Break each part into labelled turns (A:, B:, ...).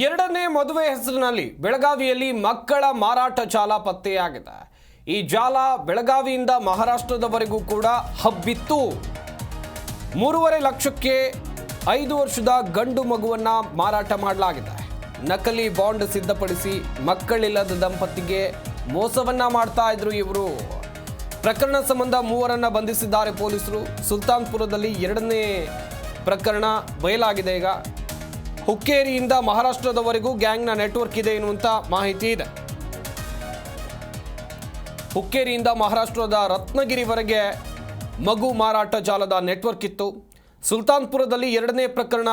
A: ಎರಡನೇ ಮದುವೆ ಹೆಸರಿನಲ್ಲಿ ಬೆಳಗಾವಿಯಲ್ಲಿ ಮಕ್ಕಳ ಮಾರಾಟ ಜಾಲ ಪತ್ತೆಯಾಗಿದೆ. ಈ ಜಾಲ ಬೆಳಗಾವಿಯಿಂದ ಮಹಾರಾಷ್ಟ್ರದವರೆಗೂ ಕೂಡ ಹಬ್ಬಿತ್ತು. ಮೂರುವರೆ ಲಕ್ಷಕ್ಕೆ ಐದು ವರ್ಷದ ಗಂಡು ಮಗುವನ್ನ ಮಾರಾಟ ಮಾಡಲಾಗಿದೆ. ನಕಲಿ ಬಾಂಡ್ ಸಿದ್ಧಪಡಿಸಿ ಮಕ್ಕಳಿಲ್ಲದ ದಂಪತಿಗೆ ಮೋಸವನ್ನ ಮಾಡ್ತಾ ಇದ್ರು ಇವರು. ಪ್ರಕರಣ ಸಂಬಂಧ ಮೂವರನ್ನ ಬಂಧಿಸಿದ್ದಾರೆ ಪೊಲೀಸರು. ಸುಲ್ತಾನ್ಪುರದಲ್ಲಿ ಎರಡನೇ ಪ್ರಕರಣ ಬಯಲಾಗಿದೆ ಈಗ. ಹುಕ್ಕೇರಿಯಿಂದ ಮಹಾರಾಷ್ಟ್ರದವರೆಗೂ ಗ್ಯಾಂಗ್ನ ನೆಟ್ವರ್ಕ್ ಇದೆ ಎನ್ನುವಂಥ ಮಾಹಿತಿ ಇದೆ. ಹುಕ್ಕೇರಿಯಿಂದ ಮಹಾರಾಷ್ಟ್ರದ ರತ್ನಗಿರಿವರೆಗೆ ಮಗು ಮಾರಾಟ ಜಾಲದ ನೆಟ್ವರ್ಕ್ ಇತ್ತು. ಸುಲ್ತಾನ್ಪುರದಲ್ಲಿ ಎರಡನೇ ಪ್ರಕರಣ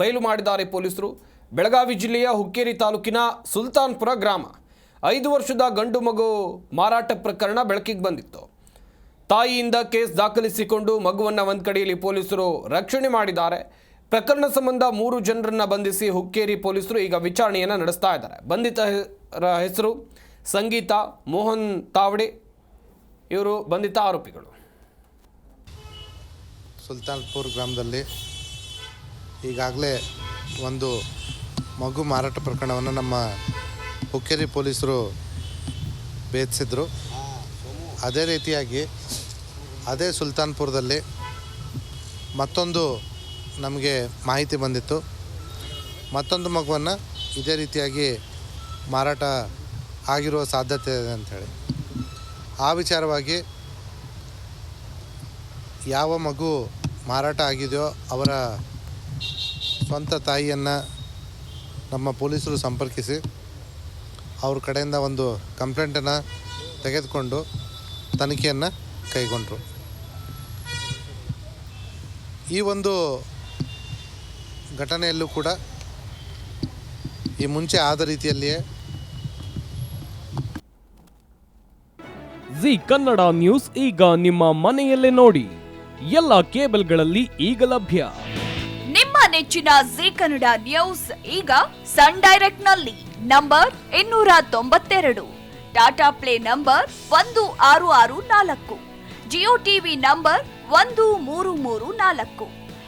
A: ಬಯಲು ಮಾಡಿದ್ದಾರೆ ಪೊಲೀಸರು. ಬೆಳಗಾವಿ ಜಿಲ್ಲೆಯ ಹುಕ್ಕೇರಿ ತಾಲೂಕಿನ ಸುಲ್ತಾನ್ಪುರ ಗ್ರಾಮ. ಐದು ವರ್ಷದ ಗಂಡು ಮಗು ಮಾರಾಟ ಪ್ರಕರಣ ಬೆಳಕಿಗೆ ಬಂದಿತ್ತು. ತಾಯಿಯಿಂದ ಕೇಸ್ ದಾಖಲಿಸಿಕೊಂಡು ಮಗುವನ್ನು ಒಂದು ಕಡೆಯಲ್ಲಿ ಪೊಲೀಸರು ರಕ್ಷಣೆ ಮಾಡಿದ್ದಾರೆ. ಪ್ರಕರಣ ಸಂಬಂಧ ಮೂರು ಜನರನ್ನ ಬಂಧಿಸಿ ಹುಕ್ಕೇರಿ ಪೊಲೀಸರು ಈಗ ವಿಚಾರಣೆಯನ್ನು ನಡೆಸ್ತಾ ಇದ್ದಾರೆ. ಬಂಧಿತರ ಹೆಸರು ಸಂಗೀತ, ಮೋಹನ್ ತಾವಡೆ, ಇವರು ಬಂಧಿತ ಆರೋಪಿಗಳು.
B: ಸುಲ್ತಾನ್ಪುರ್ ಗ್ರಾಮದಲ್ಲಿ ಈಗಾಗಲೇ ಒಂದು ಮಗು ಮಾರಾಟ ಪ್ರಕರಣವನ್ನು ನಮ್ಮ ಹುಕ್ಕೇರಿ ಪೊಲೀಸರು ಭೇದಿಸಿದ್ರು. ಅದೇ ರೀತಿಯಾಗಿ ಅದೇ ಸುಲ್ತಾನ್ಪುರದಲ್ಲಿ ಮತ್ತೊಂದು ನಮಗೆ ಮಾಹಿತಿ ಬಂದಿತ್ತು. ಮತ್ತೊಂದು ಮಗುವನ್ನು ಇದೇ ರೀತಿಯಾಗಿ ಮಾರಾಟ ಆಗಿರುವ ಸಾಧ್ಯತೆ ಇದೆ ಅಂಥೇಳಿ ಆ ವಿಚಾರವಾಗಿ ಯಾವ ಮಗು ಮಾರಾಟ ಆಗಿದೆಯೋ ಅವರ ಸ್ವಂತ ತಾಯಿಯನ್ನು ನಮ್ಮ ಪೊಲೀಸರು ಸಂಪರ್ಕಿಸಿ, ಅವ್ರ ಕಡೆಯಿಂದ ಒಂದು ಕಂಪ್ಲೇಂಟನ್ನು ತೆಗೆದುಕೊಂಡು ತನಿಖೆಯನ್ನು ಕೈಗೊಂಡರು. ಈ ಒಂದು ಘಟನೆಯಲ್ಲೂ ಕೂಡ ಈ ಮುಂಚೆ ಆದ ರೀತಿಯಲ್ಲಿಯೇ
C: ಜಿ ಕನ್ನಡ ನ್ಯೂಸ್ ಈಗ ನಿಮ್ಮ ಮನೆಯಲ್ಲೇ ನೋಡಿ. ಎಲ್ಲ ಕೇಬಲ್ಗಳಲ್ಲಿ ಈಗ ಲಭ್ಯ.
D: ನಿಮ್ಮ ನೆಚ್ಚಿನ ಜಿ ಕನ್ನಡ ನ್ಯೂಸ್ ಈಗ ಸನ್ ಡೈರೆಕ್ಟ್ನಲ್ಲಿ ನಂಬರ್ ಇನ್ನೂರ ತೊಂಬತ್ತೆರಡು ಟಾಟಾ ಪ್ಲೇ ನಂಬರ್ ಒಂದು ಆರು ಆರು ನಾಲ್ಕು ಜಿಯೋ ಟಿವಿ ನಂಬರ್ ಒಂದು ಮೂರು ಮೂರು ನಾಲ್ಕು.